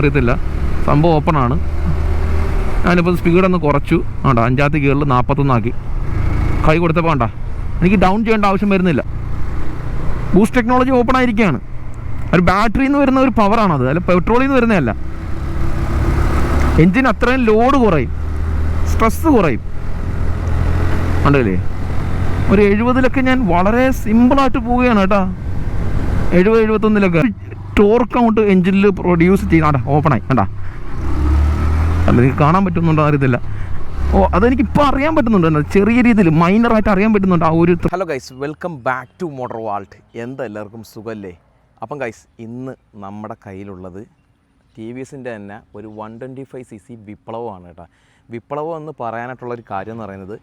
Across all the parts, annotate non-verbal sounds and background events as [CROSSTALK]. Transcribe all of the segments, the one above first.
അറിയത്തില്ല. സംഭവം ഓപ്പൺ ഓപ്പണാണ് ഞാനിപ്പോൾ സ്പീഡൊന്ന് കുറച്ചു. വേണ്ട അഞ്ചാമത്തെ ഗിയറിൽ നാൽപ്പത്തൊന്നാക്കി കൈ കൊടുത്തപ്പോൾ വേണ്ട എനിക്ക് ഡൗൺ ചെയ്യേണ്ട ആവശ്യം വരുന്നില്ല. ബൂസ്റ്റ് ടെക്നോളജി ഓപ്പൺ ആയിരിക്കുകയാണ് ഒരു ബാറ്ററിയിൽ നിന്ന് വരുന്ന ഒരു പവറാണത് അല്ല പെട്രോളിൽ നിന്ന് വരുന്നതല്ല. എൻജിൻ അത്രയും ലോഡ് കുറയും. സ്ട്രെസ് കുറയും. ഉണ്ടല്ലേ ഒരു എഴുപതിലൊക്കെ ഞാൻ വളരെ സിമ്പിളായിട്ട് പോവുകയാണ് കേട്ടോ. എഴുപത് എഴുപത്തൊന്നിലൊക്കെ. ടോർക്ക് അങ്ങോട്ട് എഞ്ചിനിൽ പ്രൊഡ്യൂസ് ചെയ്യുന്ന ഓപ്പണായി കണ്ടാ? അല്ല നിങ്ങൾക്ക് കാണാൻ പറ്റുന്നുണ്ടോ അറിയത്തില്ല. ഓ അതെനിക്ക് ഇപ്പോൾ അറിയാൻ പറ്റുന്നുണ്ട് ചെറിയ രീതിയിൽ മൈനറായിട്ട് അറിയാൻ പറ്റുന്നുണ്ട് ആ ഒരു hello guys welcome back to motor vault എന്താ എല്ലാവർക്കും സുഖമല്ലേ അപ്പം ഗൈസ് ഇന്ന് നമ്മുടെ കയ്യിലുള്ളത് ടി വി എസിന്റെ തന്നെ ഒരു one twenty five C C വിപ്ലവമാണ് കേട്ടോ. വിപ്ലവം എന്ന് പറയാനായിട്ടുള്ളൊരു കാര്യം എന്ന് പറയുന്നത്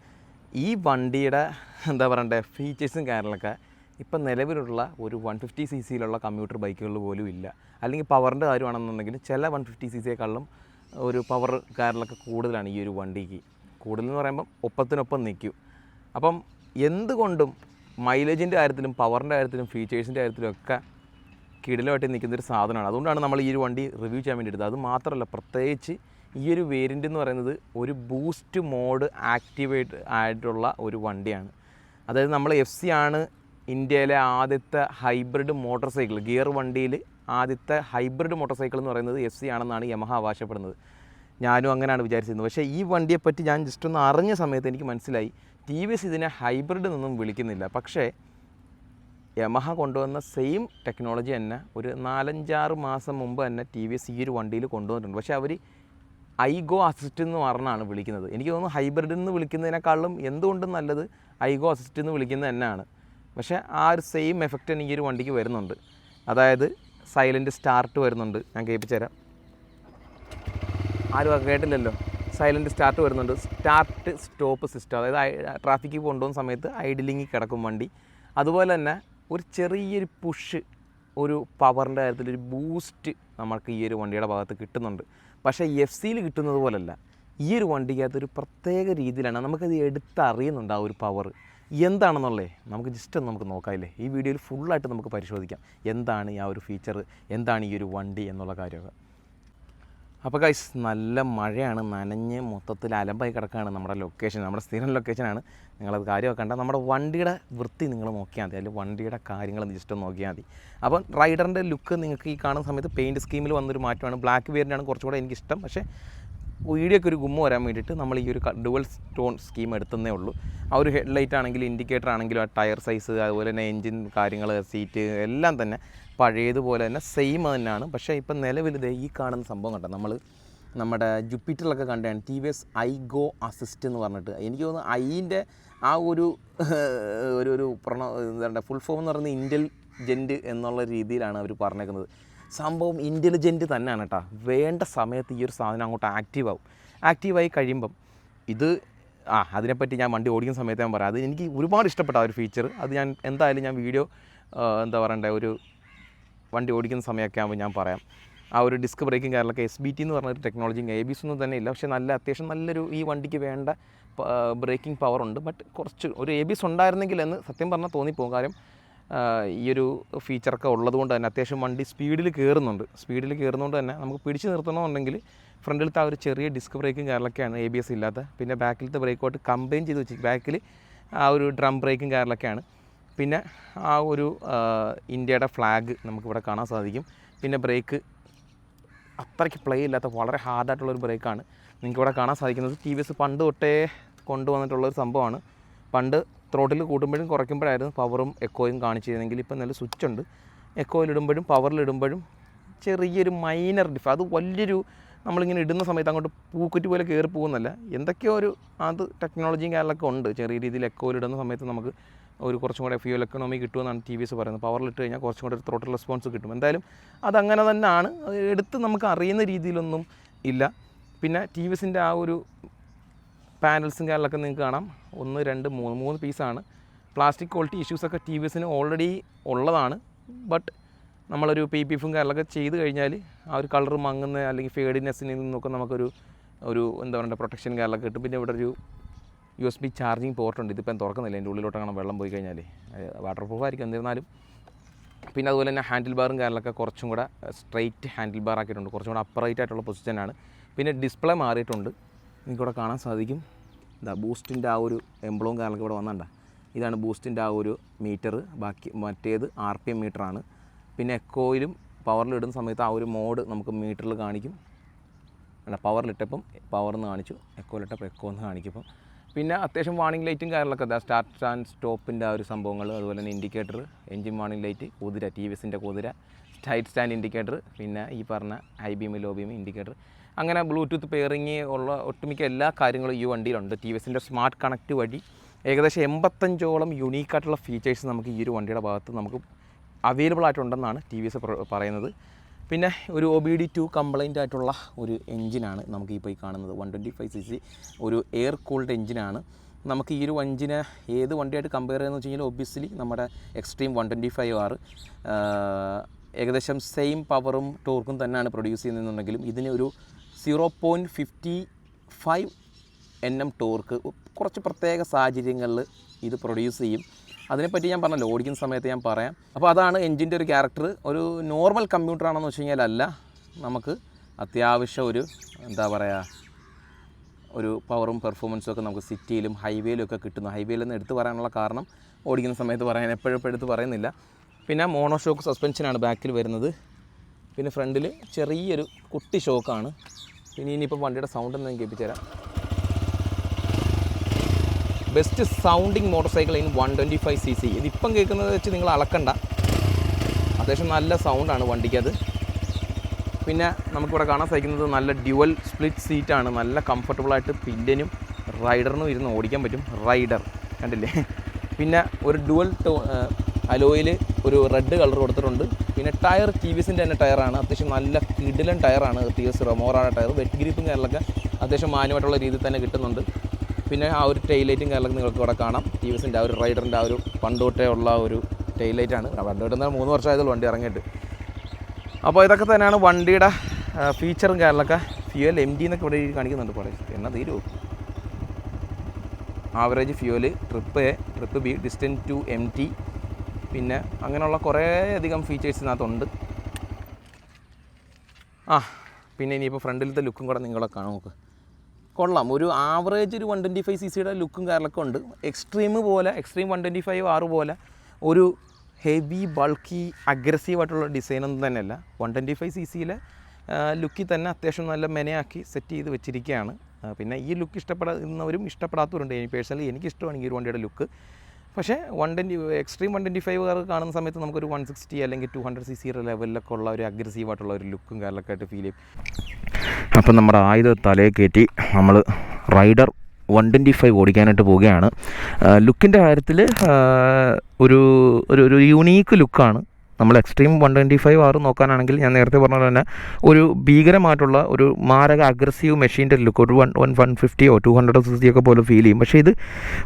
ഈ വണ്ടിയുടെ എന്താ പറയണ്ടേ ഫീച്ചേഴ്സും കാര്യങ്ങളൊക്കെ ഇപ്പം നിലവിലുള്ള ഒരു വൺ ഫിഫ്റ്റി സി സിയിലുള്ള കമ്പ്യൂട്ടർ ബൈക്കുകൾ പോലും ഇല്ല. അല്ലെങ്കിൽ പവറിന്റെ കാര്യമാണെന്നുണ്ടെങ്കിൽ ചില വൺ ഫിഫ്റ്റി സി സിയെക്കാളും ഒരു പവർ കാറിലൊക്കെ കൂടുതലാണ് ഈ ഒരു വണ്ടിക്ക്. കൂടുതൽ എന്ന് പറയുമ്പം ഒപ്പത്തിനൊപ്പം നിൽക്കും. അപ്പം എന്തുകൊണ്ടും മൈലേജിന്റെ കാര്യത്തിലും പവറിന്റെ കാര്യത്തിലും ഫീച്ചേഴ്സിന്റെ കാര്യത്തിലും ഒക്കെ കിടിലമായിട്ട് നിൽക്കുന്ന ഒരു സാധനമാണ്. അതുകൊണ്ടാണ് നമ്മൾ ഈ ഒരു വണ്ടി റിവ്യൂ ചെയ്യാൻ വേണ്ടി എടുത്തത്. അത് മാത്രമല്ല പ്രത്യേകിച്ച് ഈ ഒരു വേരിയന്റ് എന്ന് പറയുന്നത് ഒരു ബൂസ്റ്റ് മോഡ് ആക്ടിവേറ്റ് ആയിട്ടുള്ള ഒരു വണ്ടിയാണ്. അതായത് നമ്മൾ എഫ് സി ആണ് ഇന്ത്യയിലെ ആദ്യത്തെ ഹൈബ്രിഡ് മോട്ടോർ സൈക്കിൾ ഗിയർ വണ്ടിയിൽ ആദ്യത്തെ ഹൈബ്രിഡ് മോട്ടോർ സൈക്കിൾ എന്ന് പറയുന്നത് എഫ് സി ആണെന്നാണ് യമഹ അവകാശപ്പെടുന്നത്. ഞാനും അങ്ങനെയാണ് വിചാരിച്ചിരുന്നത്. പക്ഷേ ഈ വണ്ടിയെപ്പറ്റി ഞാൻ ജസ്റ്റ് ഒന്ന് അറിഞ്ഞ സമയത്ത് എനിക്ക് മനസ്സിലായി ടി വി എസ് ഇതിനെ ഹൈബ്രിഡ് എന്നൊന്നും വിളിക്കുന്നില്ല. പക്ഷേ യമഹ കൊണ്ടുവന്ന സെയിം ടെക്നോളജി തന്നെ ഒരു നാലഞ്ചാറ് മാസം മുമ്പ് തന്നെ ടി വി എസ് ഈ ഒരു വണ്ടിയിൽ കൊണ്ടുവന്നിട്ടുണ്ട്. പക്ഷേ അവർ ഐഗോ അസിസ്റ്റ് എന്ന് പറഞ്ഞാണ് വിളിക്കുന്നത്. എനിക്ക് തോന്നുന്നു ഹൈബ്രിഡ് എന്ന് വിളിക്കുന്നതിനേക്കാളും എന്തുകൊണ്ടും നല്ലത് ഐഗോ അസിസ്റ്റ് എന്ന് വിളിക്കുന്നത് തന്നെയാണ്. പക്ഷേ ആ ഒരു സെയിം എഫക്റ്റ് ഈ ഒരു വണ്ടിക്ക് വരുന്നുണ്ട്. അതായത് സൈലന്റ് സ്റ്റാർട്ട് വരുന്നുണ്ട്. ഞാൻ കേൾപ്പിച്ചു തരാം ആരും കേട്ടില്ലല്ലോ. സൈലന്റ് സ്റ്റാർട്ട് വരുന്നുണ്ട്. സ്റ്റാർട്ട് സ്റ്റോപ്പ് സിസ്റ്റം അതായത് ട്രാഫിക്കിൽ കൊണ്ടുപോകുന്ന സമയത്ത് ഐഡിലിങ്ങിൽ കിടക്കും വണ്ടി. അതുപോലെ തന്നെ ഒരു ചെറിയൊരു പുഷ് ഒരു പവറിന്റെ കാര്യത്തിൽ ഒരു ബൂസ്റ്റ് നമുക്ക് ഈ ഒരു വണ്ടിയുടെ ഭാഗത്ത് കിട്ടുന്നുണ്ട്. പക്ഷേ എഫ് സിയിൽ കിട്ടുന്നത് പോലല്ല. ഈ ഒരു വണ്ടിക്കകത്ത് ഒരു പ്രത്യേക രീതിയിലാണ് നമുക്കത് എടുത്തറിയുന്നുണ്ട് ആ ഒരു പവർ എന്താണെന്നുള്ളേ നമുക്ക് ജസ്റ്റ് ഒന്ന് നമുക്ക് നോക്കാമില്ലേ ഈ വീഡിയോയിൽ ഫുള്ളായിട്ട് നമുക്ക് പരിശോധിക്കാം. എന്താണ് ആ ഒരു ഫീച്ചർ എന്താണ് ഈ ഒരു വണ്ടി എന്നുള്ള കാര്യമൊക്കെ. അപ്പോൾ ഗൈസ് നല്ല മഴയാണ്. നനഞ്ഞ് മൊത്തത്തിൽ അലമ്പായി കിടക്കുകയാണ് നമ്മുടെ ലൊക്കേഷൻ നമ്മുടെ സ്ഥിരം ലൊക്കേഷനാണ് നിങ്ങളത് കാര്യം വെക്കണ്ട നമ്മുടെ വണ്ടിയുടെ വൃത്തി നിങ്ങൾ നോക്കിയാൽ മതി. അല്ലെങ്കിൽ വണ്ടിയുടെ കാര്യങ്ങൾ ജസ്റ്റ് നോക്കിയാൽ മതി. അപ്പം റൈഡറിന്റെ ലുക്ക് നിങ്ങൾക്ക് ഈ കാണുന്ന സമയത്ത് പെയിന്റ് സ്കീമിൽ വന്നൊരു മാറ്റമാണ്. ബ്ലാക്ക് വേരിയന്റാണ് കുറച്ചുകൂടെ എനിക്കിഷ്ടം. പക്ഷേ വീഡിയോക്ക് ഒരു ഗുമ്മ വരാൻ വേണ്ടിയിട്ട് നമ്മൾ ഈ ഒരു ഡുവൽ സ്റ്റോൺ സ്കീം എടുത്തതേ ഉള്ളൂ. ആ ഒരു ഹെഡ് ലൈറ്റ് ആണെങ്കിലും ഇൻഡിക്കേറ്റർ ആണെങ്കിലും ആ ടയർ സൈസ് അതുപോലെ തന്നെ എൻജിൻ കാര്യങ്ങൾ സീറ്റ് എല്ലാം തന്നെ പഴയതുപോലെ തന്നെ സെയിം തന്നെയാണ്. പക്ഷേ ഇപ്പം നിലവിൽ ദേ ഈ കാണുന്ന സംഭവം കണ്ടോ? നമ്മൾ നമ്മുടെ ജുപ്പിറ്ററിലൊക്കെ കണ്ടാണ് T V S I go assist എന്ന് പറഞ്ഞിട്ട്. എനിക്ക് തോന്നുന്നു ഐന്റെ ആ ഒരു ഒരു ഒരു പ്രണ എന്താ ഫുൾ ഫോം എന്ന് പറയുന്നത് ഇന്റലിജന്റ് എന്നുള്ള രീതിയിലാണ് അവർ പറഞ്ഞേക്കുന്നത്. സംഭവം ഇന്റലിജന്റ് തന്നെയാണ് കേട്ടോ വേണ്ട സമയത്ത് ഈ ഒരു സാധനം അങ്ങോട്ട് ആക്റ്റീവ് ആവും. ആക്റ്റീവായി കഴിയുമ്പം ഇത് ആ അതിനെപ്പറ്റി ഞാൻ വണ്ടി ഓടിക്കുന്ന സമയത്ത് ഞാൻ പറയാം. അത് എനിക്ക് ഒരുപാട് ഇഷ്ടപ്പെട്ട ആ ഒരു ഫീച്ചർ അത് ഞാൻ എന്തായാലും ഞാൻ വീഡിയോ എന്താ പറയണ്ടേ ഒരു വണ്ടി ഓടിക്കുന്ന സമയമൊക്കെ ആകുമ്പോൾ ഞാൻ പറയാം. ആ ഒരു ഡിസ്ക് ബ്രേക്കിംഗ് കാര്യങ്ങളൊക്കെ എസ് ബി ടി എന്ന് പറഞ്ഞൊരു ടെക്നോളജി എ ബി എസ് ഒന്നും തന്നെ ഇല്ല. പക്ഷേ നല്ല അത്യാവശ്യം നല്ലൊരു ഈ വണ്ടിക്ക് വേണ്ട ബ്രേക്കിംഗ് പവർ ഉണ്ട്. ബട്ട് കുറച്ച് ഒരു എ ബി എസ് ഉണ്ടായിരുന്നെങ്കിൽ എന്ന് സത്യം പറഞ്ഞാൽ തോന്നിപ്പോകും. കാര്യം ഈ ഒരു ഫീച്ചറൊക്കെ ഉള്ളതുകൊണ്ട് തന്നെ അത്യാവശ്യം വണ്ടി സ്പീഡിൽ കയറുന്നുണ്ട് സ്പീഡിൽ കയറുന്നതുകൊണ്ട് തന്നെ നമുക്ക് പിടിച്ചു നിർത്തണമെന്നുണ്ടെങ്കിൽ ഫ്രണ്ടിലത്തെ ആ ഒരു ചെറിയ ഡിസ്ക് ബ്രേക്കും കാര്യങ്ങളൊക്കെയാണ് എ ബി എസ് ഇല്ലാത്ത. പിന്നെ ബാക്കിലത്തെ ബ്രേക്കോട്ട് കമ്പൈൻ ചെയ്ത് വെച്ച് ബാക്കിൽ ആ ഒരു ഡ്രം ബ്രേക്കും കാര്യങ്ങളൊക്കെയാണ്. പിന്നെ ആ ഒരു ഇന്ത്യയുടെ ഫ്ലാഗ് നമുക്കിവിടെ കാണാൻ സാധിക്കും. പിന്നെ ബ്രേക്ക് അത്രയ്ക്ക് പ്ലേ ഇല്ലാത്ത വളരെ ഹാർഡായിട്ടുള്ളൊരു ബ്രേക്കാണ് നിങ്ങൾക്കിവിടെ കാണാൻ സാധിക്കുന്നത്. ടി വി എസ് പണ്ട് തൊട്ടേ കൊണ്ടുവന്നിട്ടുള്ളൊരു സംഭവമാണ്. പണ്ട് ത്രോട്ടിൽ കൂട്ടുമ്പോഴും കുറയ്ക്കുമ്പോഴായിരുന്നു പവറും എക്കോയും കാണിച്ചിരുന്നെങ്കിൽ ഇപ്പം നല്ല സ്വിച്ച് ഉണ്ട് എക്കോയിലിടുമ്പോഴും പവറിലിടുമ്പോഴും ചെറിയൊരു മൈനർ ഡിഫ് അത് വലിയൊരു നമ്മളിങ്ങനെ ഇടുന്ന സമയത്ത് അങ്ങോട്ട് പൂക്കുറ്റി പോലെ കയറി പോകുന്നല്ല. എന്തൊക്കെയോ ഒരു അത് ടെക്നോളജിയും കാര്യങ്ങളൊക്കെ ഉണ്ട്. ചെറിയ രീതിയിൽ എക്കോയിലിടുന്ന സമയത്ത് നമുക്ക് ഒരു കുറച്ചും കൂടെ ഫ്യൂൽ എക്കണോമി കിട്ടുമെന്നാണ് ടി വി എസ് പറയുന്നത്. പവറിലിട്ട് കഴിഞ്ഞാൽ കുറച്ചും കൂടെ ഒരു ത്രോട്ടിൽ റെസ്പോൺസ് കിട്ടും. എന്തായാലും അതങ്ങനെ തന്നെയാണ്. എടുത്ത് നമുക്ക് അറിയുന്ന രീതിയിലൊന്നും ഇല്ല. പിന്നെ ടി വി എസിന്റെ ആ ഒരു പാനൽസും കാര്യങ്ങളൊക്കെ നിങ്ങൾക്ക് കാണാം. ഒന്ന് രണ്ട് മൂന്ന് മൂന്ന് പീസാണ്. പ്ലാസ്റ്റിക് ക്വാളിറ്റി ഇഷ്യൂസൊക്കെ ടി വി എസിന് ഓൾറെഡി ഉള്ളതാണ്. ബട്ട് നമ്മളൊരു പി പി എഫും കാര്യങ്ങളൊക്കെ ചെയ്ത് കഴിഞ്ഞാൽ ആ ഒരു കളർ മങ്ങുന്ന അല്ലെങ്കിൽ ഫേഡിനെസ്സിൽ നിന്നൊക്കെ നമുക്കൊരു ഒരു എന്താ പറയുക പ്രൊട്ടക്ഷൻ കാര്യങ്ങളൊക്കെ കിട്ടും. പിന്നെ ഇവിടെ ഒരു യു എസ് ബി ചാർജിങ് പോർട്ടുണ്ട് ഇതിപ്പം തുറക്കുന്നില്ല. എന്റെ ഉള്ളിലോട്ട് അങ്ങനെ വെള്ളം പോയി കഴിഞ്ഞാൽ വാട്ടർ പ്രൂഫ് ആയിരിക്കും എന്നിരുന്നാലും. പിന്നെ അതുപോലെ തന്നെ ഹാൻഡിൽ ബാറും കാര്യങ്ങളൊക്കെ കുറച്ചും കൂടെ സ്ട്രെയിറ്റ് ഹാൻഡിൽ ബാർ ആക്കിയിട്ടുണ്ട്. കുറച്ചും കൂടെ അപ്പറൈറ്റ് ആയിട്ടുള്ള പൊസിഷനാണ് പിന്നെ ഡിസ്പ്ലേ മാറിയിട്ടുണ്ട്. നിങ്ങൾക്കിവിടെ കാണാൻ സാധിക്കും. ഇതാ ബൂസ്റ്റിന്റെ ആ ഒരു എംബ്ലവും കാര്യങ്ങളൊക്കെ ഇവിടെ വന്നണ്ട ഇതാണ് ബൂസ്റ്റിന്റെ ആ ഒരു മീറ്റർ ബാക്കി മറ്റേത് ആർ പി എം മീറ്ററാണ്. പിന്നെ എക്കോയിലും പവറിൽ ഇടുന്ന സമയത്ത് ആ ഒരു മോഡ് നമുക്ക് മീറ്ററിൽ കാണിക്കും. അല്ല പവറിലിട്ടപ്പം പവറിന്ന് കാണിച്ചു. എക്കോയിലിട്ടപ്പോൾ എക്കോ എന്ന് കാണിക്കും പിന്നെ അത്യാവശ്യം വാണിംഗ് ലൈറ്റും കാര്യങ്ങളൊക്കെ ഇതാ സ്റ്റാർട്ട് ആൻഡ് സ്റ്റോപ്പിന്റെ ആ ഒരു സംഭവങ്ങൾ അതുപോലെ തന്നെ ഇൻഡിക്കേറ്റർ എൻജിൻ വാണിംഗ് ലൈറ്റ് കുതിര ടി വി എസിന്റെ കുതിര ടൈറ്റ് സ്റ്റാൻഡ് ഇൻഡിക്കേറ്റർ പിന്നെ ഈ പറഞ്ഞ high beam low beam indicator അങ്ങനെ ബ്ലൂടൂത്ത് പെയറിങ് ഉള്ള ഒട്ടുമിക്ക എല്ലാ കാര്യങ്ങളും ഈ വണ്ടിയിലുണ്ട്. ടി വി എസിന്റെ സ്മാർട്ട് കണക്റ്റ് വഴി ഏകദേശം എൺപത്തഞ്ചോളം യുണീക്കായിട്ടുള്ള ഫീച്ചേഴ്സ് നമുക്ക് ഈ ഒരു വണ്ടിയുടെ ഭാഗത്ത് നമുക്ക് അവൈലബിൾ ആയിട്ടുണ്ടെന്നാണ് ടി വി എസ് പറയുന്നത്. പിന്നെ ഒരു O B D two compliant ആയിട്ടുള്ള ഒരു എഞ്ചിനാണ് നമുക്ക് ഈ കാണുന്നത്. One twenty five C C ഒരു എയർ കൂൾഡ് എഞ്ചിനാണ് നമുക്ക് ഈ ഒരു വഞ്ചിനെ ഏത് വണ്ടിയായിട്ട് കമ്പയർ ചെയ്യുന്നത് വെച്ച് കഴിഞ്ഞാൽ ഒബ്വിയസ്ലി നമ്മുടെ എക്സ്ട്രീം വൺ ട്വന്റി ഫൈവ് ആറ് ഏകദേശം സെയിം പവറും ടോർക്കും തന്നെയാണ് പ്രൊഡ്യൂസ് ചെയ്യുന്നതെന്നുണ്ടെങ്കിലും ഇതിന് ഒരു zero point fifty five N M torque കുറച്ച് പ്രത്യേക സാഹചര്യങ്ങളിൽ ഇത് പ്രൊഡ്യൂസ് ചെയ്യും. അതിനെപ്പറ്റി ഞാൻ പറഞ്ഞല്ലോ ഓടിക്കുന്ന സമയത്ത് ഞാൻ പറയാം. അപ്പോൾ അതാണ് എൻജിന്റെ ഒരു ക്യാരക്ടർ ഒരു നോർമൽ കമ്പ്യൂട്ടർ ആണെന്ന് വെച്ച് കഴിഞ്ഞാൽ അല്ല നമുക്ക് അത്യാവശ്യം ഒരു എന്താ പറയുക ഒരു പവറും പെർഫോമൻസും ഒക്കെ നമുക്ക് സിറ്റിയിലും ഹൈവേയിലും ഒക്കെ കിട്ടുന്നു. ഹൈവേയിൽ നിന്ന് എടുത്ത് പറയാനുള്ള കാരണം ഓടിക്കുന്ന സമയത്ത് പറയാൻ എപ്പോഴും എടുത്ത് പറയുന്നില്ല. പിന്നെ മോണോ ഷോക്ക് സസ്പെൻഷനാണ് ബാക്കിൽ വരുന്നത്. പിന്നെ ഫ്രണ്ടിൽ ചെറിയൊരു കുട്ടി ഷോക്കാണ് പിന്നെ ഇനിയിപ്പോൾ വണ്ടിയുടെ സൗണ്ട് ഒന്ന് ഞാൻ കേൾപ്പിച്ചുതരാം. Best sounding motorcycle in one twenty five C C ഇതിപ്പം കേൾക്കുന്നത് വെച്ച് നിങ്ങൾ അളക്കണ്ട. അത്യാവശ്യം നല്ല സൗണ്ടാണ് വണ്ടിക്കത് പിന്നെ നമുക്കിവിടെ കാണാൻ സാധിക്കുന്നത് നല്ല ഡ്യുവൽ സ്പ്ലിറ്റ് സീറ്റാണ് നല്ല കംഫർട്ടബിളായിട്ട് പില്ലിനും റൈഡറിനും ഇരുന്ന് ഓടിക്കാൻ പറ്റും. റൈഡർ കണ്ടില്ലേ? പിന്നെ ഒരു ഡുവൽ അലോയിൽ ഒരു റെഡ് കളർ കൊടുത്തിട്ടുണ്ട്. പിന്നെ ടയർ ടി വി എസിന്റെ തന്നെ ടയറാണ്. അത്യാവശ്യം നല്ല കിടിലൻ ടയറാണ് ടി വി എസ് റൊമോറാണ് ടയർ. വെറ്റ് ഗ്രിപ്പും കാര്യങ്ങളൊക്കെ അത്യാവശ്യം മാന്യമായിട്ടുള്ള രീതിയിൽ തന്നെ കിട്ടുന്നുണ്ട്. പിന്നെ ആ ഒരു ടൈലൈറ്റും കാര്യങ്ങളൊക്കെ നിങ്ങൾക്ക് ഇവിടെ കാണാം. ടി വി എസിന്റെ ആ ഒരു റൈഡറിന്റെ ആ ഒരു പണ്ടോട്ടേ ഉള്ള ഒരു ടൈലൈറ്റാണ് പണ്ടോട്ടെന്നാൽ മൂന്ന് വർഷമായതുള്ളൂ വണ്ടി ഇറങ്ങിയിട്ട്. അപ്പോൾ ഇതൊക്കെ തന്നെയാണ് വണ്ടിയുടെ ഫീച്ചറും കാര്യങ്ങളൊക്കെ. ഫ്യൂൽ എം ഡി എന്നൊക്കെ ഇവിടെ കാണിക്കുന്നുണ്ട് പറയും എന്നാ തീരുമോ average fuel trip A trip B distance to empty പിന്നെ അങ്ങനെയുള്ള കുറേയധികം ഫീച്ചേഴ്സ് ഇതിനകത്തുണ്ട്. ആ പിന്നെ ഇനിയിപ്പോൾ ഫ്രണ്ടിലത്തെ ലുക്കും കൂടെ നിങ്ങളെ കാണാം നോക്ക്. കൊള്ളാം. ഒരു ആവറേജ് ഒരു വൺ ട്വന്റി ഫൈവ് സി സിയുടെ ലുക്കും കാര്യങ്ങളൊക്കെ ഉണ്ട്. എക്സ്ട്രീം പോലെ എക്സ്ട്രീം വൺ ട്വന്റി ഫൈവ് ആറ് പോലെ. ഒരു ഹെവി ബൾക്കി അഗ്രസീവ് ആയിട്ടുള്ള ഡിസൈനൊന്നും തന്നെയല്ല. വൺ ട്വന്റി ഫൈവ് സി സിയിലെ ലുക്കിൽ തന്നെ അത്യാവശ്യം നല്ല മെനയാക്കി സെറ്റ് ചെയ്ത് വെച്ചിരിക്കുകയാണ്. പിന്നെ ഈ ലുക്ക് ഇഷ്ടപ്പെടുന്നവരും ഇഷ്ടപ്പെടാത്തവരുണ്ട്. പേഴ്സണലി എനിക്ക് ഇഷ്ടമാണ് ഈ ഒരു വണ്ടിയുടെ ലുക്ക്. പക്ഷേ one twenty extreme one twenty five R കാണുന്ന സമയത്ത് നമുക്കൊരു വൺ സിക്സ്റ്റി അല്ലെങ്കിൽ ടു ഹൺഡ്രഡ് സി സിയുടെ ലെവലിലൊക്കെ ഉള്ള ഒരു അഗ്രസീവ് ആയിട്ടുള്ള ഒരു ലുക്കും കാര്യമൊക്കെ ആയിട്ട് ഫീൽ ചെയ്യും. അപ്പം നമ്മുടെ ആയുധ തലയെ കയറ്റി നമ്മൾ റൈഡർ വൺ ട്വന്റി ഫൈവ് ഓടിക്കാനായിട്ട് പോവുകയാണ്. ലുക്കിന്റെ കാര്യത്തിൽ ഒരു ഒരു യുണീക്ക് ലുക്കാണ് നമ്മൾ എക്സ്ട്രീം വൺ ട്വന്റി ഫൈവ് ആറ് നോക്കാനാണെങ്കിൽ ഞാൻ നേരത്തെ പറഞ്ഞ പോലെ തന്നെ ഒരു ഭീകരമായിട്ടുള്ള ഒരു മാരക അഗ്രസീവ് മെഷീന്റെ ലുക്ക് ഒരു വൺ വൺ വൺ ഫിഫ്റ്റിയോ ടു ഹൺഡ്രഡ് സിക്സ്റ്റി ഒക്കെ പോലെ ഫീൽ ചെയ്യും. പക്ഷേ ഇത്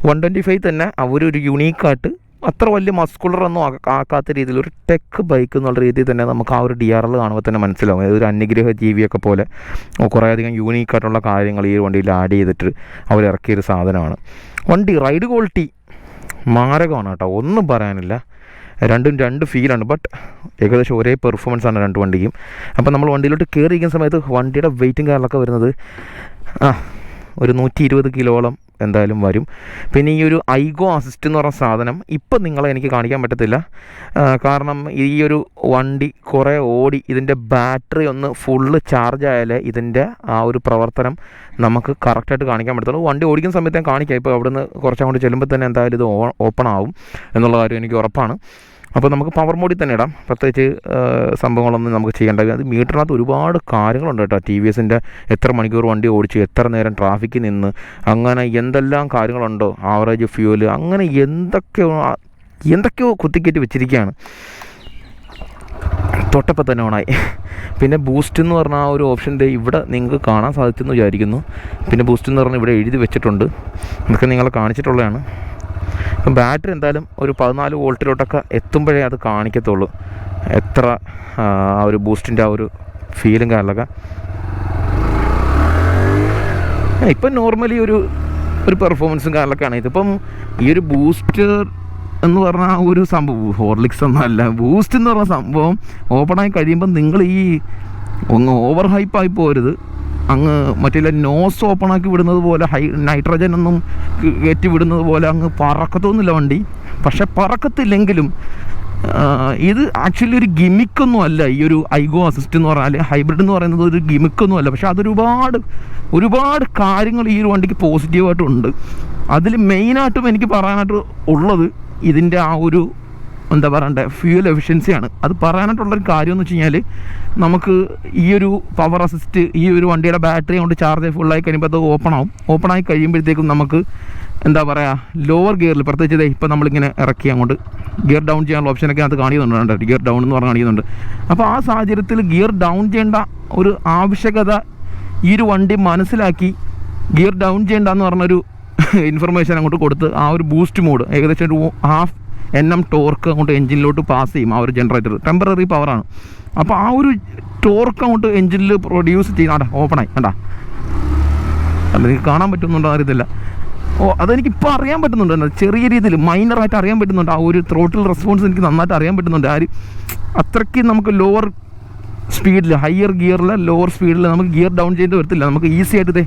വൺ ട്വന്റി ഫൈവ് തന്നെ അവരൊരു യുണീക്കായിട്ട് അത്ര വലിയ മസ്കുലർ ഒന്നും ആക്ക- ആക്കാത്ത രീതിയിൽ ഒരു ടെക് ബൈക്ക് എന്നുള്ള രീതിയിൽ തന്നെ നമുക്ക് ആ ഒരു ഡി ആർ എൽ കാണുമ്പോൾ തന്നെ മനസ്സിലാവും. ഒരു അന്യഗ്രഹ ജീവിയൊക്കെ പോലെ കുറേ അധികം യൂണീക്ക് കാര്യങ്ങൾ ഈ വണ്ടിയിൽ ആഡ് ചെയ്തിട്ട് അവർ ഇറക്കിയൊരു സാധനമാണ്. വണ്ടി റൈഡ് ക്വാളിറ്റി മാരകമാണ് കേട്ടോ. ഒന്നും പറയാനില്ല. രണ്ടും രണ്ട് ഫീലാണ് ബട്ട് ഏകദേശം ഒരേ പെർഫോമൻസ് ആണ് രണ്ട് വണ്ടിക്കും അപ്പോൾ നമ്മൾ വണ്ടിയിലോട്ട് കയറിയിരിക്കുന്ന സമയത്ത് വണ്ടിയുടെ വെയിറ്റും കാര്യങ്ങളൊക്കെ വരുന്നത് ആ ഒരു നൂറ്റി ഇരുപത് കിലോളം എന്തായാലും വരും. പിന്നെ ഈ ഒരു ഐഗോ അസിസ്റ്റ് എന്ന് പറഞ്ഞ സാധനം ഇപ്പം നിങ്ങളെ എനിക്ക് കാണിക്കാൻ പറ്റത്തില്ല. കാരണം ഈ ഒരു വണ്ടി കുറേ ഓടി ഇതിന്റെ ബാറ്ററി ഒന്ന് ഫുള്ള് ചാർജ് ആയാലേ ഇതിന്റെ ആ ഒരു പ്രവർത്തനം നമുക്ക് കറക്റ്റായിട്ട് കാണിക്കാൻ പറ്റത്തുള്ളൂ. വണ്ടി ഓടിക്കുന്ന സമയത്ത് ഞാൻ കാണിക്കാം. ഇപ്പോൾ അവിടുന്ന് കുറച്ചങ്ങോട്ട് ചെല്ലുമ്പോൾ തന്നെ എന്തായാലും ഇത് ഓപ്പൺ ആവും എന്നുള്ള കാര്യം എനിക്ക് ഉറപ്പാണ്. അപ്പോൾ നമുക്ക് പവർ മോഡിൽ തന്നെ ഇടാം. പ്രത്യേകിച്ച് സംഭവങ്ങളൊന്നും നമുക്ക് ചെയ്യേണ്ട അത് മീറ്ററിനകത്ത് ഒരുപാട് കാര്യങ്ങളുണ്ട് കേട്ടോ. ടി വി എസിന്റെ എത്ര മണിക്കൂർ വണ്ടി ഓടിച്ച് എത്ര നേരം ട്രാഫിക്കിൽ നിന്ന് അങ്ങനെ എന്തെല്ലാം കാര്യങ്ങളുണ്ടോ? ആവറേജ് ഫ്യൂൽ അങ്ങനെ എന്തൊക്കെയോ എന്തൊക്കെയോ കുത്തിക്കേറ്റ് വെച്ചിരിക്കുകയാണ്. തൊട്ടപ്പം തന്നെ ഓണായി പിന്നെ ബൂസ്റ്റ് എന്ന് പറഞ്ഞ ആ ഒരു ഓപ്ഷന്റെ ഇവിടെ നിങ്ങൾക്ക് കാണാൻ സാധിച്ചെന്ന് വിചാരിക്കുന്നു. പിന്നെ ബൂസ്റ്റ് എന്ന് പറഞ്ഞാൽ ഇവിടെ എഴുതി വെച്ചിട്ടുണ്ട്. ഇതൊക്കെ നിങ്ങളെ കാണിച്ചിട്ടുള്ളതാണ്. ഇപ്പം ബാറ്ററി എന്തായാലും ഒരു പതിനാല് വോൾട്ടിലോട്ടൊക്കെ എത്തുമ്പോഴേ അത് കാണിക്കത്തുള്ളൂ. എത്ര ആ ഒരു ബൂസ്റ്റിന്റെ ആ ഒരു ഫീലും കാരണമൊക്കെ ഇപ്പം നോർമലി ഒരു ഒരു പെർഫോമൻസും കാര്യങ്ങളൊക്കെയാണ് ഇതിപ്പം ഈ ഒരു ബൂസ്റ്റർ എന്ന് പറഞ്ഞ ആ ഒരു സംഭവം ഹോർലിക്സ് ഒന്നല്ല ബൂസ്റ്റ് എന്ന് പറഞ്ഞ സംഭവം ഓപ്പണായി കഴിയുമ്പോൾ നിങ്ങൾ ഈ ഒന്ന് ഓവർ ഹൈപ്പായി പോരുത്. അങ്ങ് മറ്റേ നോസ് ഓപ്പൺ ആക്കി വിടുന്നത് പോലെ ഹൈ നൈട്രജൻ ഒന്നും കയറ്റി വിടുന്നത് പോലെ അങ്ങ് പറക്കത്തൊന്നുമില്ല വണ്ടി. പക്ഷെ പറക്കത്തില്ലെങ്കിലും ഇത് ആക്ച്വലി ഒരു ഗിമിക്കൊന്നും അല്ല. ഈ ഒരു ഐഗോ അസിസ്റ്റ് എന്ന് പറഞ്ഞാൽ ഹൈബ്രിഡ് എന്ന് പറയുന്നത് ഒരു ഗിമിക്കൊന്നും അല്ല. പക്ഷെ അതൊരുപാട് ഒരുപാട് കാര്യങ്ങൾ ഈ ഒരു വണ്ടിക്ക് പോസിറ്റീവായിട്ടുണ്ട് അതിൽ മെയിനായിട്ടും എനിക്ക് പറയാനായിട്ട് ഉള്ളത് ഇതിന്റെ ആ ഒരു എന്താ പറയണ്ടേ ഫ്യൂൽ എഫിഷ്യൻസിയാണ് അത് പറയാനായിട്ടുള്ളൊരു കാര്യം എന്ന് വെച്ച് കഴിഞ്ഞാൽ നമുക്ക് ഈ ഒരു പവർ അസിസ്റ്റ് ഈ ഒരു വണ്ടിയുടെ ബാറ്ററി കൊണ്ട് ചാർജ് ഫുള്ളായി കഴിയുമ്പോൾ അത് ഓപ്പൺ ആവും. ഓപ്പൺ ആയി കഴിയുമ്പോഴത്തേക്കും നമുക്ക് എന്താ പറയുക ലോവർ ഗിയറിൽ പ്രത്യേകിച്ച് ഇപ്പോൾ നമ്മളിങ്ങനെ ഇറക്കി അങ്ങോട്ട് ഗിയർ ഡൗൺ ചെയ്യാനുള്ള ഓപ്ഷനൊക്കെ അത് കാണിക്കുന്നുണ്ട് ഗിയർ ഡൗൺ എന്ന് പറഞ്ഞ് കാണിക്കുന്നുണ്ട്. അപ്പോൾ ആ സാഹചര്യത്തിൽ ഗിയർ ഡൗൺ ചെയ്യേണ്ട ഒരു ആവശ്യകത ഈ ഒരു വണ്ടി മനസ്സിലാക്കി ഗിയർ ഡൗൺ ചെയ്യേണ്ടെന്ന് പറഞ്ഞൊരു [LAUGHS] ഇൻഫർമേഷൻ അങ്ങോട്ട് കൊടുത്ത് ആ ഒരു ബൂസ്റ്റ് മോഡ് ഏകദേശം ഒരു ഹാഫ് എൻ എം ടോർക്ക് അങ്ങോട്ട് എഞ്ചിനിലോട്ട് പാസ് ചെയ്യും ആ ഒരു ജനറേറ്റർ ടെമ്പററി പവറാണ് അപ്പോൾ ആ ഒരു ടോർക്ക് അങ്ങോട്ട് എഞ്ചിനിൽ പ്രൊഡ്യൂസ് ചെയ്യുന്ന ഓപ്പണായി കണ്ടാ? അല്ല നിങ്ങൾക്ക് കാണാൻ പറ്റുന്നുണ്ടോ അറിയത്തില്ല. ഓ അതെനിക്ക് ഇപ്പോൾ അറിയാൻ പറ്റുന്നുണ്ട്. ചെറിയ രീതിയിൽ മൈനറായിട്ട് അറിയാൻ പറ്റുന്നുണ്ട്. ആ ഒരു ത്രോട്ടിൽ റെസ്പോൺസ് എനിക്ക് നന്നായിട്ട് അറിയാൻ പറ്റുന്നുണ്ട്. ആ ഒരു അത്രയ്ക്ക് നമുക്ക് ലോവർ സ്പീഡിൽ ഹയർ ഗിയറിൽ ലോവർ സ്പീഡിൽ നമുക്ക് ഗിയർ ഡൗൺ ചെയ്ത് വരത്തില്ല. നമുക്ക് ഈസി ആയിട്ട് ഇതേ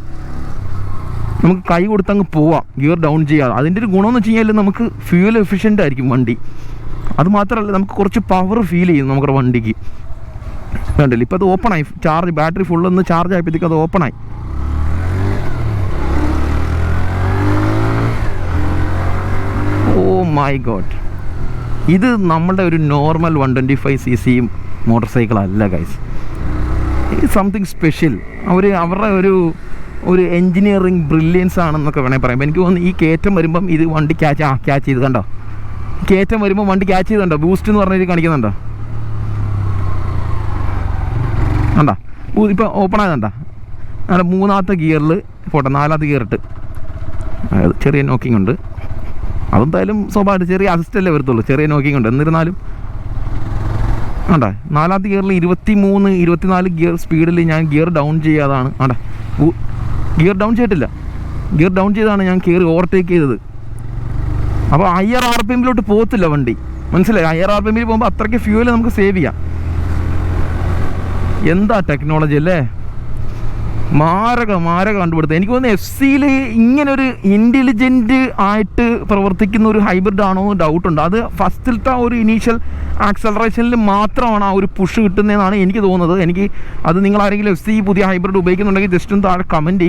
നമുക്ക് കൈ കൊടുത്തങ്ങ് പോവാം ഗിയർ ഡൗൺ ചെയ്യാം. അതിന്റെ ഒരു ഗുണമെന്ന് വെച്ച് കഴിഞ്ഞാൽ നമുക്ക് ഫ്യൂൽ എഫിഷ്യന്റ് ആയിരിക്കും വണ്ടി. അത് മാത്രമല്ല നമുക്ക് കുറച്ച് പവർ ഫീൽ ചെയ്യും നമ്മുടെ വണ്ടിക്ക്. കണ്ടില്ല? ഇപ്പോൾ അത് ഓപ്പണായി ചാർജ് ബാറ്ററി ഫുള്ളൊന്ന് ചാർജ് ആയപ്പോഴത്തേക്ക് അത് ഓപ്പണായി ഓ മൈ ഗോഡ് ഇത് നമ്മളുടെ ഒരു normal one twenty five C C motorcycle അല്ല ഗൈസ് സംതിങ് സ്പെഷ്യൽ അവർ അവരുടെ ഒരു ഒരു എൻജിനീയറിങ് ബ്രില്യൻസ് ആണെന്നൊക്കെ വേണമെങ്കിൽ പറയാം. എനിക്ക് തോന്നുന്നു ഈ കയറ്റം വരുമ്പം ഇത് വണ്ടി ക്യാച്ച് ആ ക്യാച്ച് ചെയ്ത് കണ്ടോ? കയറ്റം വരുമ്പോൾ വണ്ടി ക്യാച്ച് ചെയ്തുണ്ടോ ബൂസ്റ്റ് എന്ന് പറഞ്ഞിട്ട് കാണിക്കുന്നുണ്ടോ? കണ്ടോ? ഇപ്പോൾ ഓപ്പൺ ആയതുണ്ടോ? അങ്ങനെ മൂന്നാമത്തെ ഗിയറിൽ പോട്ടെ നാലാമത്തെ ഗിയർ ഇട്ട്. അതായത് ചെറിയ നോക്കിംഗ് ഉണ്ട്. അതെന്തായാലും സ്വാഭാവികം ചെറിയ അസിസ്റ്റ് അല്ലേ വരത്തുള്ളൂ. ചെറിയ നോക്കിംഗ് ഉണ്ട്. എന്നിരുന്നാലും ആണ്ടാ നാലാമത്തെ ഗിയറിൽ ഇരുപത്തി മൂന്ന് ഇരുപത്തിനാല് ഗിയർ സ്പീഡിൽ ഞാൻ ഗിയർ ഡൗൺ ചെയ്യാതാണ്. ആണ്ടാ ഗിയർ ഡൗൺ ചെയ്തിട്ടില്ല. ഗിയർ ഡൗൺ ചെയ്താണ് ഞാൻ കയറി ഓവർടേക്ക് ചെയ്തത്. അപ്പോൾ ഹയർ ആർ പി എമ്മിലോട്ട് പോകത്തില്ല വണ്ടി. മനസ്സിലായി? ഹയർ ആർ പി എമ്മിൽ പോകുമ്പോൾ അത്രയ്ക്ക് ഫ്യൂവൽ നമുക്ക് സേവ് ചെയ്യാം. എന്താ ടെക്നോളജി അല്ലേ? മാരക മാരക കണ്ടുപിടുത്തം. എനിക്ക് തോന്നുന്നു എഫ് സിയിൽ ഇങ്ങനെ ഒരു ഇന്റലിജന്റ് ആയിട്ട് പ്രവർത്തിക്കുന്ന ഒരു ഹൈബ്രിഡ് ആണോ എന്ന് ഡൗട്ടുണ്ട് അത് ഫസ്റ്റിലത്തെ ഒരു ഇനീഷ്യൽ ആക്സലറേഷനിൽ മാത്രമാണ് ആ ഒരു പുഷ് കിട്ടുന്നതെന്നാണ് എനിക്ക് തോന്നുന്നത്. എനിക്ക് അത് നിങ്ങൾ ആരെങ്കിലും എഫ് സി പുതിയ ഹൈബ്രിഡ് ഉപയോഗിക്കുന്നുണ്ടെങ്കിൽ ജസ്റ്റ് ഒന്ന് താഴെ കമന്റ്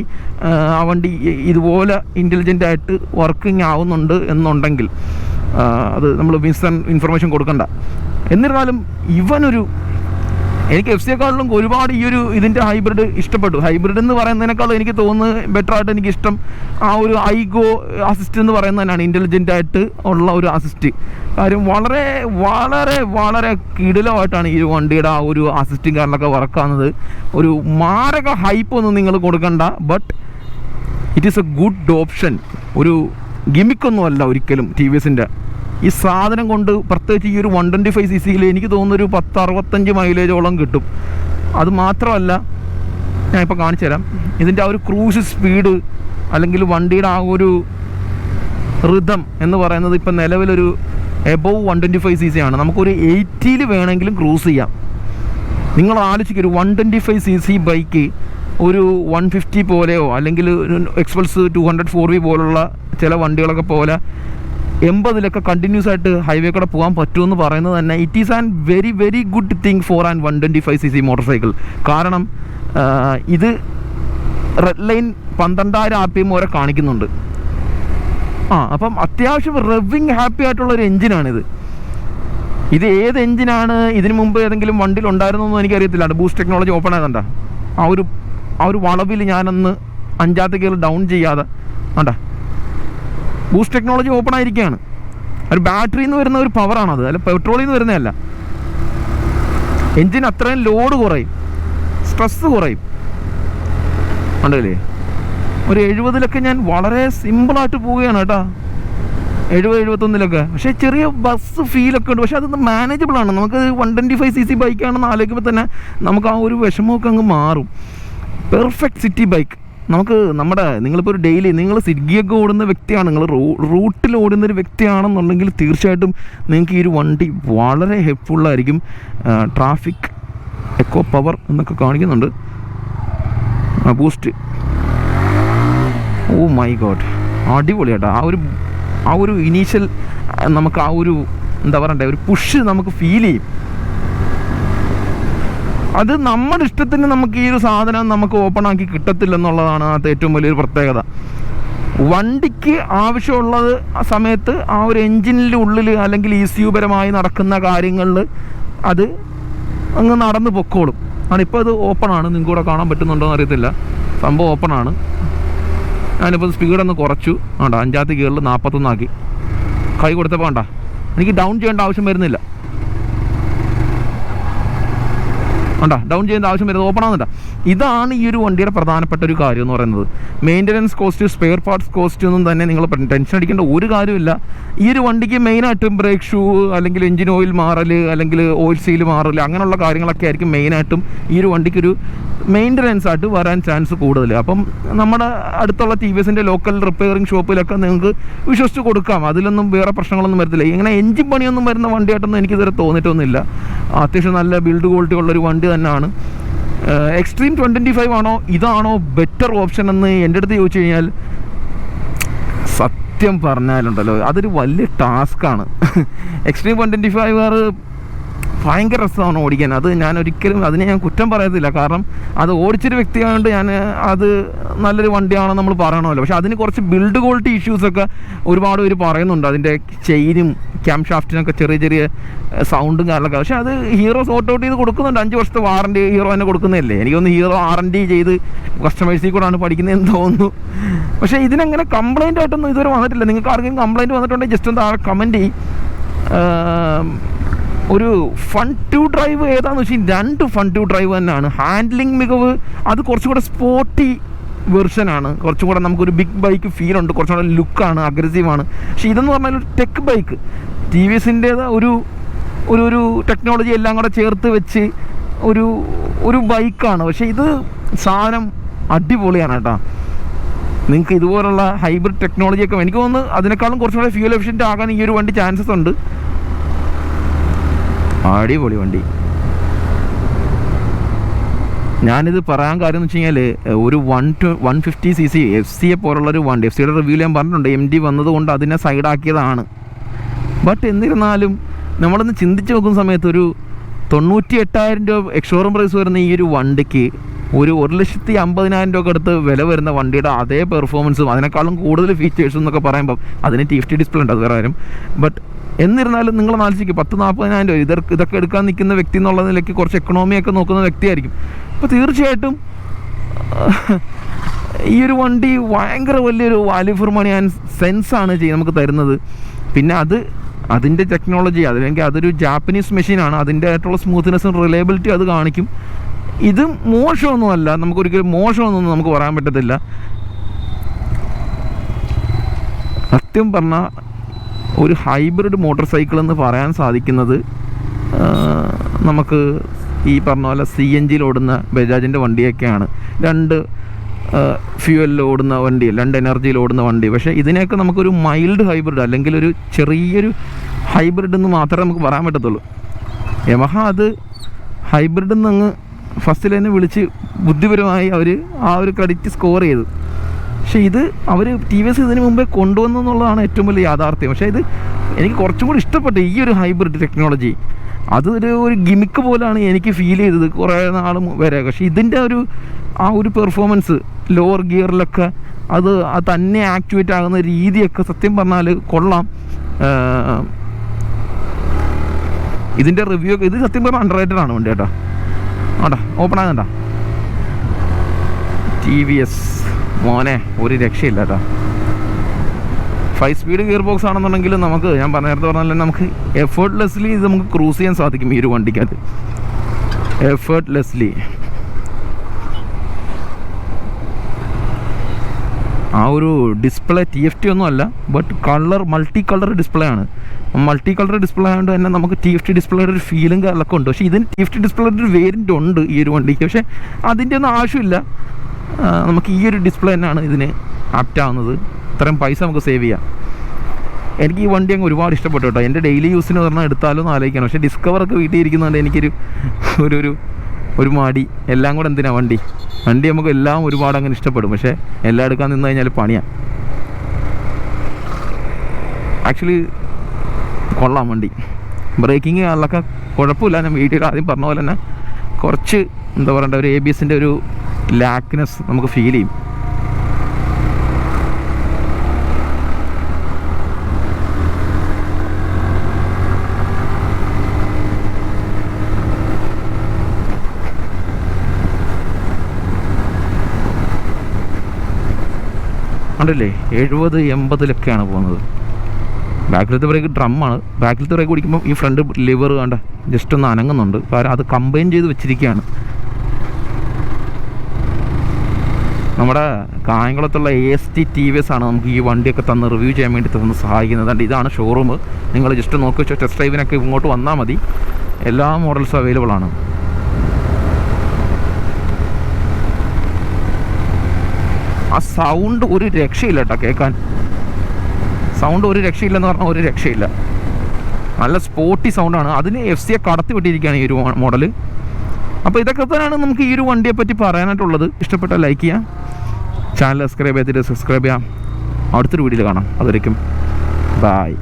ആ വണ്ടി ഇതുപോലെ ഇന്റലിജന്റ് ആയിട്ട് വർക്കിംഗ് ആവുന്നുണ്ട് എന്നുണ്ടെങ്കിൽ അത് നമ്മൾ മിസ് ഇൻഫർമേഷൻ കൊടുക്കണ്ട. എന്നിരുന്നാലും ഇവനൊരു എനിക്ക് എഫ് സിയെക്കാളിലും ഒരുപാട് ഈ ഒരു ഇതിന്റെ ഹൈബ്രിഡ് ഇഷ്ടപ്പെട്ടു. ഹൈബ്രിഡ് എന്ന് പറയുന്നതിനേക്കാളും എനിക്ക് തോന്നുന്നത് ബെറ്റർ ആയിട്ട് എനിക്ക് ഇഷ്ടം ആ ഒരു ഐഗോ അസിസ്റ്റ് എന്ന് പറയുന്നതന്നെയാണ് ഇന്റലിജന്റ് ആയിട്ട് ഉള്ള ഒരു അസിസ്റ്റ് കാര്യം വളരെ വളരെ വളരെ കിടിലമായിട്ടാണ് ഈ വണ്ടിയുടെ ആ ഒരു അസിസ്റ്റും കാരണമൊക്കെ വറക്കാവുന്നത് ഒരു മാരക ഹൈപ്പ് ഒന്നും നിങ്ങൾ കൊടുക്കണ്ട but it is a good option ഒരു ഗിമിക്കൊന്നുമല്ല ഒരിക്കലും ടി വി എസിന്റെ ഈ സാധനം കൊണ്ട് പ്രത്യേകിച്ച് ഈ ഒരു വൺ ട്വന്റി ഫൈവ് സി സിയിൽ എനിക്ക് തോന്നുന്നൊരു പത്ത് അറുപത്തഞ്ച് മൈലേജോളം കിട്ടും. അത് മാത്രമല്ല ഞാൻ ഇപ്പോൾ കാണിച്ചു തരാം. ഇതിന്റെ ആ ഒരു ക്രൂസ് സ്പീഡ് അല്ലെങ്കിൽ വണ്ടിയുടെ ആ ഒരു ഋതം എന്ന് പറയുന്നത് ഇപ്പം നിലവിലൊരു above one twenty five C C ആണ്. നമുക്കൊരു എയ്റ്റിയിൽ വേണമെങ്കിലും ക്രൂസ് ചെയ്യാം. നിങ്ങൾ ആലോചിക്കൊരു one twenty five C C bike ഒരു വൺ ഫിഫ്റ്റി പോലെയോ അല്ലെങ്കിൽ Xpulse two hundred four V പോലുള്ള ചില വണ്ടികളൊക്കെ പോലെ എൺപതിലൊക്കെ കണ്ടിന്യൂസ് ആയിട്ട് ഹൈവേ കൂടെ പോകാൻ പറ്റുമെന്ന് പറയുന്നത് തന്നെ it is an very very good thing for and one twenty five C C motorcycle കാരണം ഇത് റെഡ് ലൈൻ പന്ത്രണ്ടായിരം ആർ പി എം വരെ കാണിക്കുന്നുണ്ട്. ആ അപ്പം അത്യാവശ്യം റെവിങ് ഹാപ്പി ആയിട്ടുള്ള ഒരു എഞ്ചിനാണിത് ഇത് ഏത് എഞ്ചിനാണ് ഇതിനു മുമ്പ് ഏതെങ്കിലും വണ്ടിയിൽ ഉണ്ടായിരുന്നൊന്നും എനിക്കറിയത്തില്ല. ബൂസ്റ്റ് ടെക്നോളജി ഓപ്പൺ ആയതണ്ട ആ ഒരു ആ ഒരു വളവിൽ ഞാനന്ന് അഞ്ചാമത്തെ കയറി ഡൗൺ ചെയ്യാതെ വേണ്ട ബൂസ്റ്റ് ടെക്നോളജി ഓപ്പൺ ആയിരിക്കുകയാണ്. ഒരു ബാറ്ററിയിൽ നിന്ന് വരുന്ന ഒരു പവറാണത്. അല്ല പെട്രോളിൽ നിന്ന് വരുന്നതല്ല. എഞ്ചിൻ അത്രയും ലോഡ് കുറയും. സ്ട്രെസ് കുറയും. ഉണ്ടല്ലേ ഒരു എഴുപതിലൊക്കെ ഞാൻ വളരെ സിമ്പിളായിട്ട് പോവുകയാണ് കേട്ടോ. എഴുപത് എഴുപത്തൊന്നിലൊക്കെ. പക്ഷേ ചെറിയ ബസ് ഫീലൊക്കെ ഉണ്ട്. പക്ഷേ അതൊന്ന് മാനേജബിൾ ആണ്. നമുക്ക് one twenty five C C ബൈക്കാണെന്ന് ആലോചിക്കുമ്പോൾ തന്നെ നമുക്ക് ആ ഒരു വിഷമമൊക്കെ അങ്ങ് മാറും. പെർഫെക്റ്റ് സിറ്റി ബൈക്ക് നമുക്ക് നമ്മുടെ നിങ്ങളിപ്പോൾ ഒരു ഡെയിലി നിങ്ങൾ സ്വിഗ്ഗിയൊക്കെ ഓടുന്ന വ്യക്തിയാണ് നിങ്ങൾ റൂട്ടിൽ ഓടുന്ന ഒരു വ്യക്തിയാണെന്നുണ്ടെങ്കിൽ തീർച്ചയായിട്ടും നിങ്ങൾക്ക് ഈ ഒരു വണ്ടി വളരെ ഹെൽപ്ഫുള്ളായിരിക്കും ട്രാഫിക് എക്കോ പവർ എന്നൊക്കെ കാണിക്കുന്നുണ്ട്. ബൂസ്റ്റ് ഓ മൈ ഗോഡ് അടിപൊളിയാട്ടോ. ആ ഒരു ആ ഒരു ഇനീഷ്യൽ നമുക്ക് ആ ഒരു എന്താ പറയണ്ടേ ഒരു പുഷ് നമുക്ക് ഫീൽ ചെയ്യും. അത് നമ്മുടെ ഇഷ്ടത്തിന് നമുക്ക് ഈ ഒരു സാധനം നമുക്ക് ഓപ്പൺ ആക്കി കിട്ടത്തില്ല എന്നുള്ളതാണ് അത് ഏറ്റവും വലിയൊരു പ്രത്യേകത. വണ്ടിക്ക് ആവശ്യമുള്ളത് സമയത്ത് ആ ഒരു എൻജിനിന്റെ ഉള്ളിൽ അല്ലെങ്കിൽ ഇ സി പരമായി നടക്കുന്ന കാര്യങ്ങളിൽ അത് അങ്ങ് നടന്ന് പൊക്കോളും. ഇപ്പോൾ അത് ഓപ്പണാണ് നിങ്ങൾക്ക് കൂടെ കാണാൻ പറ്റുന്നുണ്ടോ എന്ന് അറിയത്തില്ല. സംഭവം ഓപ്പണാണ് ഞാനിപ്പോൾ സ്പീഡൊന്ന് കുറച്ചു. വേണ്ട അഞ്ചാമത്തെ ഗിയറിൽ നാൽപ്പത്തൊന്നാക്കി കൈ കൊടുത്തപ്പോൾ വേണ്ട എനിക്ക് ഡൗൺ ചെയ്യേണ്ട ആവശ്യം വരുന്നില്ല. ഉണ്ടോ ഡൗൺ ചെയ്യേണ്ട ആവശ്യം വരുന്നത് ഓപ്പൺ ആകുന്നുണ്ടോ ഇതാണ് ഈ ഒരു വണ്ടിയുടെ പ്രധാനപ്പെട്ട ഒരു കാര്യം എന്ന് പറയുന്നത്. Maintenance cost spare parts cost ഒന്നും തന്നെ നിങ്ങൾ ടെൻഷൻ അടിക്കേണ്ട ഒരു കാര്യമില്ല ഈ ഒരു വണ്ടിക്ക് മെയിനായിട്ടും ബ്രേക്ക് ഷൂ അല്ലെങ്കിൽ എഞ്ചിൻ ഓയിൽ മാറൽ അല്ലെങ്കിൽ ഓയിൽ സീൽ മാറൽ അങ്ങനെയുള്ള കാര്യങ്ങളൊക്കെ ആയിരിക്കും മെയിനായിട്ടും ഈ ഒരു വണ്ടിക്കൊരു മെയിന്റനൻസ് ആയിട്ട് വരാൻ ചാൻസ് കൂടുതൽ. അപ്പം നമ്മുടെ അടുത്തുള്ള ടി വി എസിന്റെ ലോക്കൽ റിപ്പയറിംഗ് ഷോപ്പിലൊക്കെ നിങ്ങൾക്ക് വിശ്വസിച്ച് കൊടുക്കാം. അതിലൊന്നും വേറെ പ്രശ്നങ്ങളൊന്നും വരത്തില്ല. ഇങ്ങനെ എഞ്ചിൻ പണിയൊന്നും വരുന്ന വണ്ടിയായിട്ടൊന്നും എനിക്കിതുവരെ തോന്നിയിട്ടൊന്നുമില്ല. അത്യാവശ്യം നല്ല ബിൽഡ് ക്വാളിറ്റി ഉള്ളൊരു വണ്ടി തന്നെയാണ്. എക്സ്ട്രീം ട്വന്റി ഫൈവ് ആണോ ഇതാണോ ബെറ്റർ ഓപ്ഷൻ എന്ന് എന്റെ അടുത്ത് ചോദിച്ചു കഴിഞ്ഞാൽ സത്യം പറഞ്ഞാലുണ്ടല്ലോ. അതൊരു വലിയ ടാസ്ക്കാണ് എക്സ്ട്രീം വൺ ട്വന്റി ഫൈവ് ആറ് ഭയങ്കര രസമാണ് ഓടിക്കാൻ. അത് ഞാൻ ഒരിക്കലും അതിനെ ഞാൻ കുറ്റം പറയത്തില്ല. കാരണം അത് ഓടിച്ചൊരു വ്യക്തിയായതുകൊണ്ട് ഞാൻ അത് നല്ലൊരു വണ്ടിയാണെന്ന് നമ്മൾ പറയണമല്ലോ. പക്ഷെ അതിന് കുറച്ച് ബിൽഡ് ക്വാളിറ്റി ഇഷ്യൂസൊക്കെ ഒരുപാട് പേര് പറയുന്നുണ്ട്. അതിന്റെ ചെയിനും ക്യാം ഷാഫ്റ്റിനൊക്കെ ചെറിയ ചെറിയ സൗണ്ടും കാര്യങ്ങളൊക്കെ. പക്ഷേ അത് ഹീറോ സോർട്ട് ഔട്ട് ചെയ്ത് കൊടുക്കുന്നുണ്ട്. അഞ്ച് വർഷത്തെ വാറണ്ടി ഹീറോ തന്നെ കൊടുക്കുന്നതല്ലേ? എനിക്കൊന്ന് ഹീറോ ഡി ചെയ്ത് കസ്റ്റമേഴ്സിൽ കൂടാണ് പഠിക്കുന്നതെന്ന് തോന്നുന്നു. പക്ഷേ ഇതിനങ്ങനെ കംപ്ലൈന്റ് ആയിട്ടൊന്നും ഇതുവരെ വന്നിട്ടില്ല. നിങ്ങൾക്ക് ആർക്കെങ്കിലും കംപ്ലൈന്റ് വന്നിട്ടുണ്ടെങ്കിൽ ജസ്റ്റ് ഒന്ന് ആ കമന്റ് ചെയ്യും. ഒരു ഫൺ ടു ഡ്രൈവ് ഏതാന്ന് വെച്ചാൽ രണ്ട് ഫൺ ടു ഡ്രൈവ് തന്നെയാണ്. ഹാൻഡ്ലിംഗ് മികവ് അത് കുറച്ചും കൂടെ സ്പോർട്ടി വെർഷനാണ് കുറച്ചും കൂടെ നമുക്കൊരു ബിഗ് ബൈക്ക് ഫീൽ ഉണ്ട്. കുറച്ചും കൂടെ ലുക്കാണ് അഗ്രസീവാണ് പക്ഷേ ഇതെന്ന് പറഞ്ഞാൽ ഒരു ടെക് ബൈക്ക് ടി വി എസിന്റേത് ഒരു ഒരു ഒരു ടെക്നോളജി എല്ലാം കൂടെ ചേർത്ത് വെച്ച് ഒരു ഒരു ബൈക്കാണ് പക്ഷേ ഇത് സാധനം അടിപൊളിയാണ് കേട്ടോ. നിങ്ങൾക്ക് ഇതുപോലുള്ള ഹൈബ്രിഡ് ടെക്നോളജിയൊക്കെ എനിക്ക് തോന്നുന്നു അതിനേക്കാളും കുറച്ചും കൂടെ ഫ്യൂൽ എഫിഷ്യന്റ് ആകാൻ ഈ ഒരു വണ്ടി ചാൻസസ് ഉണ്ട്. അടിപൊളി വണ്ടി. ഞാനിത് പറയാൻ കാര്യം എന്ന് വെച്ച് കഴിഞ്ഞാൽ ഒരു one two one fifty C C F സിയെ പോലുള്ളൊരു വണ്ടി. എഫ് സിയുടെ റിവ്യൂ ഞാൻ പറഞ്ഞിട്ടുണ്ട് എം ഡി വന്നതുകൊണ്ട് അതിനെ സൈഡാക്കിയതാണ്. ബട്ട് എന്നിരുന്നാലും നമ്മളൊന്ന് ചിന്തിച്ച് നോക്കുന്ന സമയത്ത് ഒരു തൊണ്ണൂറ്റി എട്ടായിരം രൂപ എക്സോറും പ്രൈസ് വരുന്ന ഈ ഒരു വണ്ടിക്ക് ഒരു ഒരു ലക്ഷത്തി അമ്പതിനായിരം രൂപ അടുത്ത് വില വരുന്ന വണ്ടിയുടെ അതേ പെർഫോമൻസും അതിനേക്കാളും കൂടുതൽ ഫീച്ചേഴ്സും എന്നൊക്കെ പറയുമ്പോൾ അതിന് ടി എഫ് ടി ഡിസ്പ്ലേ ഉണ്ട് അത് വേറെ ബട്ട് എന്നിരുന്നാലും നിങ്ങൾ ആലോചിക്കും പത്ത് നാൽപ്പതിനായിരം രൂപ ഇതൊക്കെ ഇതൊക്കെ എടുക്കാൻ നിൽക്കുന്ന വ്യക്തി എന്നുള്ള നിലയ്ക്ക് കുറച്ച് എക്കണോമിയൊക്കെ നോക്കുന്ന വ്യക്തിയായിരിക്കും. അപ്പോൾ തീർച്ചയായിട്ടും ഈ ഒരു വണ്ടി ഭയങ്കര വലിയൊരു വാല്യൂ ഫോർ മണി ആൻഡ് സെൻസാണ് ചെയ്ത് നമുക്ക് തരുന്നത്. പിന്നെ അത് അതിന്റെ ടെക്നോളജി അതിലെങ്കിൽ അതൊരു ജാപ്പനീസ് മെഷീനാണ് അതിന്റെ ആയിട്ടുള്ള സ്മൂത്ത്നെസ്സും റിലയബിലിറ്റി അത് കാണിക്കും. ഇത് മോശമൊന്നുമല്ല നമുക്കൊരിക്കലും മോശമൊന്നും നമുക്ക് പറയാൻ പറ്റത്തില്ല. സത്യം പറഞ്ഞാൽ ഒരു ഹൈബ്രിഡ് മോട്ടോർ സൈക്കിൾ എന്ന് പറയാൻ സാധിക്കുന്നത് നമുക്ക് ഈ പറഞ്ഞ പോലെ സി എൻ ജിയിൽ ഓടുന്ന ബജാജിന്റെ വണ്ടിയൊക്കെയാണ്. രണ്ട് ഫ്യൂവലിൽ ഓടുന്ന വണ്ടി രണ്ട് എനർജിയിൽ ഓടുന്ന വണ്ടി. പക്ഷേ ഇതിനെയൊക്കെ നമുക്കൊരു മൈൽഡ് ഹൈബ്രിഡ് അല്ലെങ്കിൽ ഒരു ചെറിയൊരു ഹൈബ്രിഡ് എന്ന് മാത്രമേ നമുക്ക് പറയാൻ പറ്റത്തുള്ളൂ. യമഹ അത് ഹൈബ്രിഡ് എന്നങ്ങ് ഫസ്റ്റിൽ തന്നെ വിളിച്ച് ബുദ്ധിപരമായി അവർ ആ ഒരു ക്രെഡിറ്റ് സ്കോർ ചെയ്തു. പക്ഷേ ഇത് അവർ ടി വി എസ് ഇതിന് മുമ്പേ കൊണ്ടുവന്നു എന്നുള്ളതാണ് ഏറ്റവും വലിയ യാഥാർത്ഥ്യം. പക്ഷേ ഇത് എനിക്ക് കുറച്ചും കൂടി ഇഷ്ടപ്പെട്ടു ഈ ഒരു ഹൈബ്രിഡ് ടെക്നോളജി അതൊരു ഒരു ഗിമിക്ക് പോലാണ് എനിക്ക് ഫീൽ ചെയ്തത് കുറേ നാൾ വരെ. പക്ഷേ ഇതിന്റെ ഒരു ആ ഒരു പെർഫോമൻസ് ലോവർ ഗിയറിലൊക്കെ അത് തന്നെ ആക്ടിവേറ്റ് ആകുന്ന രീതിയൊക്കെ സത്യം പറഞ്ഞാൽ കൊള്ളാം. ഇതിന്റെ റിവ്യൂ ഒക്കെ ഇത് സത്യം പറഞ്ഞാൽ അണ്ടർ റേറ്റഡ് ആണ് വണ്ടി കേട്ടോ ആണ്ടാ ഓപ്പൺ ആകണ്ട ടി വി എസ് മോനെ ഒരു രക്ഷയില്ല കേട്ടോ ഫൈവ് സ്പീഡ് ഗിയർ ബോക്സ് ആണെന്നുണ്ടെങ്കിൽ നമുക്ക് ഞാൻ പറഞ്ഞ നേരത്തെ പറഞ്ഞാൽ നമുക്ക് എഫേർട്ട്ലെസ്ലി ഇത് നമുക്ക് ക്രൂസ് ചെയ്യാൻ സാധിക്കും ഈ ഒരു വണ്ടിക്കകത്ത്. എഫേർട്ട്ലെസ്ലി ആ ഒരു ഡിസ്പ്ലേ ടി എഫ് ടി ഒന്നും അല്ല but colour multi colour display ആണ്. മൾട്ടി കളർ ഡിസ്പ്ലേ ആയതുകൊണ്ട് തന്നെ നമുക്ക് ടി എഫ് ടി ഡിസ്പ്ലേയുടെ ഒരു ഫീലും കാലൊക്കെ ഉണ്ട്. പക്ഷേ ഇതിന് ടി എഫ് ടി ഡിസ്പ്ലേയുടെ ഒരു വേരിയന്റ് ഉണ്ട് ഈ ഒരു വണ്ടിക്ക്. പക്ഷേ അതിന്റെ ഒന്നും ആവശ്യമില്ല. നമുക്ക് ഈ ഒരു ഡിസ്പ്ലേ തന്നെയാണ് ഇതിന് ആപ്റ്റ് ആവുന്നത്. ഇത്രയും പൈസ നമുക്ക് സേവ് ചെയ്യാം. എനിക്ക് ഈ വണ്ടി അങ്ങ് ഒരുപാട് ഇഷ്ടപ്പെട്ടു കേട്ടോ. എന്റെ ഡെയിലി യൂസിന് പറഞ്ഞാൽ എടുത്താലും ആലോചിക്കണം. പക്ഷേ ഡിസ്കവറൊക്കെ വീട്ടിൽ ഇരിക്കുന്നുണ്ട് എനിക്കൊരു ഒരു ഒരു ഒരു മാടി. എല്ലാം കൂടെ എന്തിനാണ് വണ്ടി? വണ്ടി നമുക്ക് എല്ലാം ഒരുപാട് അങ്ങനെ ഇഷ്ടപ്പെടും. പക്ഷേ എല്ലാം എടുക്കാൻ നിന്ന് കഴിഞ്ഞാൽ പണിയാണ് ആക്ച്വലി കൊള്ളാം വണ്ടി. ബ്രേക്കിങ് അതിലൊക്കെ കുഴപ്പമില്ല. ഞാൻ വീട്ടിൽ ആദ്യം പറഞ്ഞ പോലെ തന്നെ കുറച്ച് എന്താ പറയണ്ട ഒരു എ ബി എസിന്റെ ഒരു ലാക്നെസ് നമുക്ക് ഫീൽ ചെയ്യും. കണ്ടില്ലേ? എഴുപത് എൺപതിലൊക്കെയാണ് പോകുന്നത്. ബാക്കിലത്തെ ബ്രേക്ക് ഡ്രമ്മാണ്. ബാക്കിലത്തെ ബ്രേക്ക് പിടിക്കുമ്പോൾ ഈ ഫ്രണ്ട് ലിവർ കണ്ട ജസ്റ്റ് ഒന്ന് അനങ്ങുന്നുണ്ട്. കാരണം അത് കമ്പൈൻ ചെയ്ത് വെച്ചിരിക്കുകയാണ്. നമ്മുടെ കായംകുളത്തുള്ള A S T T V S ആണ് നമുക്ക് ഈ വണ്ടിയൊക്കെ തന്ന് റിവ്യൂ ചെയ്യാൻ വേണ്ടി തന്ന് സഹായിക്കുന്നത്. അതുകൊണ്ട് ഇതാണ് ഷോറൂം നിങ്ങൾ ജസ്റ്റ് നോക്കി വെച്ചാൽ ടെസ്റ്റ് ഡ്രൈവിനൊക്കെ ഇങ്ങോട്ട് വന്നാൽ മതി. എല്ലാ മോഡൽസും അവൈലബിൾ ആണ്. ആ സൗണ്ട് ഒരു രക്ഷയില്ല കേട്ടോ കേൾക്കാൻ. സൗണ്ട് ഒരു രക്ഷയില്ലെന്ന് പറഞ്ഞാൽ ഒരു രക്ഷയില്ല. നല്ല സ്പോട്ടി സൗണ്ടാണ് അതിന് എഫ് സിയെ കടത്തി വിട്ടിരിക്കുകയാണ് ഈ ഒരു മോഡൽ അപ്പോൾ ഇതൊക്കെ തന്നെയാണ് നമുക്ക് ഈ ഒരു വണ്ടിയെ പറ്റി പറയാനായിട്ടുള്ളത്. ഇഷ്ടപ്പെട്ട ലൈക്ക് ചെയ്യാം. ചാനൽ സബ്സ്ക്രൈബ് ചെയ്തിട്ട് സബ്സ്ക്രൈബ് ചെയ്യാം. അടുത്തൊരു വീഡിയോയിൽ കാണാം. അതുവരയ്ക്കും ബായ്